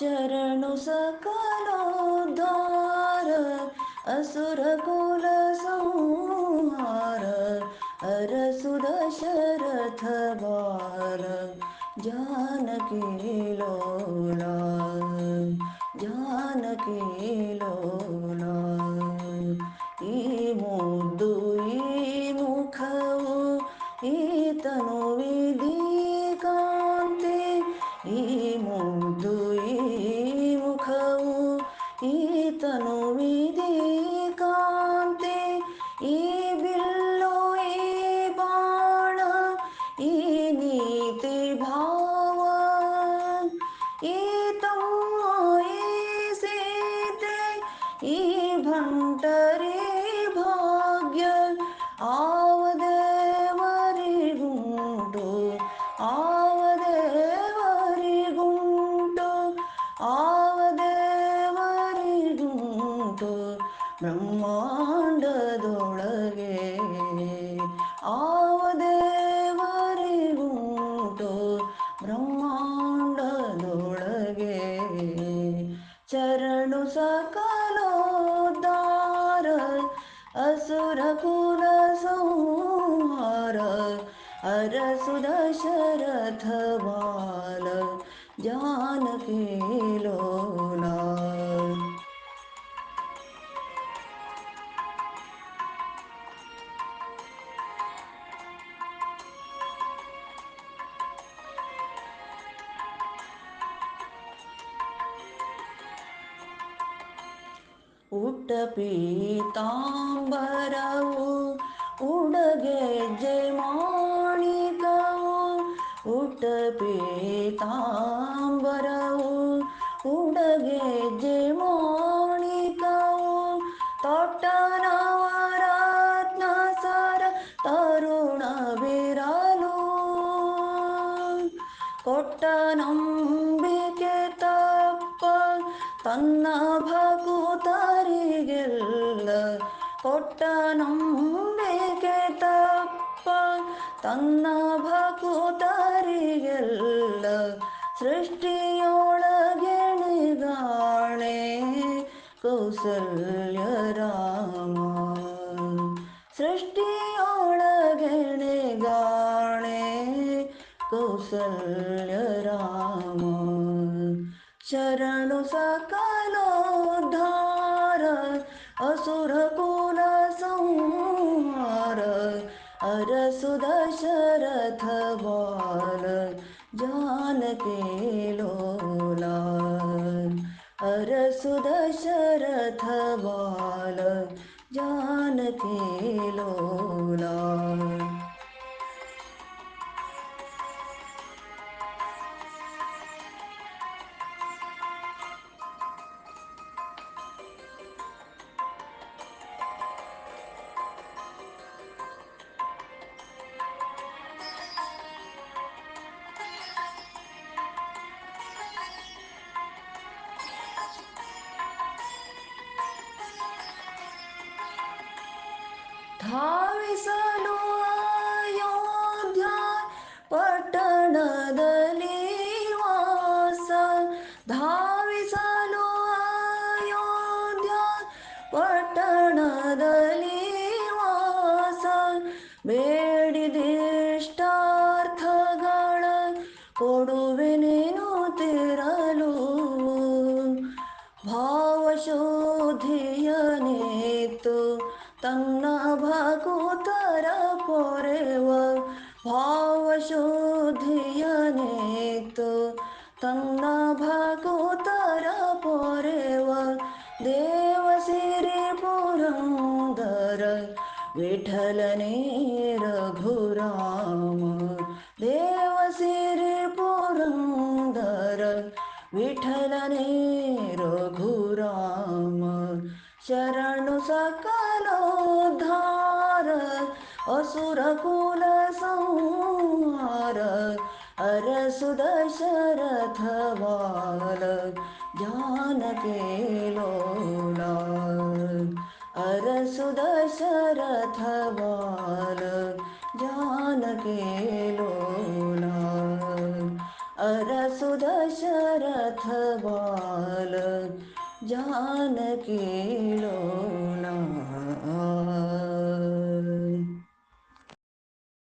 शरण सकल असुर कुल सूार अरसुर शरथ बार जानकी लोला जानकी लोला। दुईनु भावन ఈతో ఈసేతే ఈ భంటరే భాగ్య ఆవదేవరిగుంటు ఆవదేవరిగుంటు ఆవదేవరిగుంటు బ్రహ్మాండదొಳగే ఆ सुदशरथ बाल जानकी लोला उट पीतांबरऊ उडगे जे ಪೀತಾಂಬರವು ಉಡಗೆ ಮಾಣಿಕವು ತೊಟ್ಟ ನವರತ್ನ ಸರ ತರುಣ ಬಿರಲು ಕೊಟ್ಟ ನಂಬಿಕೆ ತಪ್ಪ ತನ್ನ ಭಕುತರಿಗೆಲ್ಲ. ಕೊಟ್ಟ ನಂಬಿಕೆ ತನ್ನ ಭಕುತರಿಗೆಲ್ಲ ಸೃಷ್ಟಿಯೊಳಗೆಣಿಗಾಣೆ ಕೌಸಲ್ಯ ರಾಮ ಸೃಷ್ಟಿಯೊಳಗೆಣಿಗಾಣೆ ಕೌಸಲ್ಯ ರಾಮ ಶರಣು ಸಕಲೋದ್ಧಾರ ಅಸುರ सुदशरथ बाल जानते लोला अर सुदशरथ बाल जानते लोला धाविसलो अयोध्या पटण दली वास धाविसलो अयोध्या पटण दली वास बेडिदिष्टार्थ शोधियनेत. तन्ना भागोतर पोरेव देवसिरी पुरंदर विठलने रघुराम देवसिरी पुरंदर विठलने रघुराम शरण सकलो धार असुरकुल सौ अरसुदशरथ वे लोला। अरसुदशरथ वोला अरसुदशरथ बाल लो न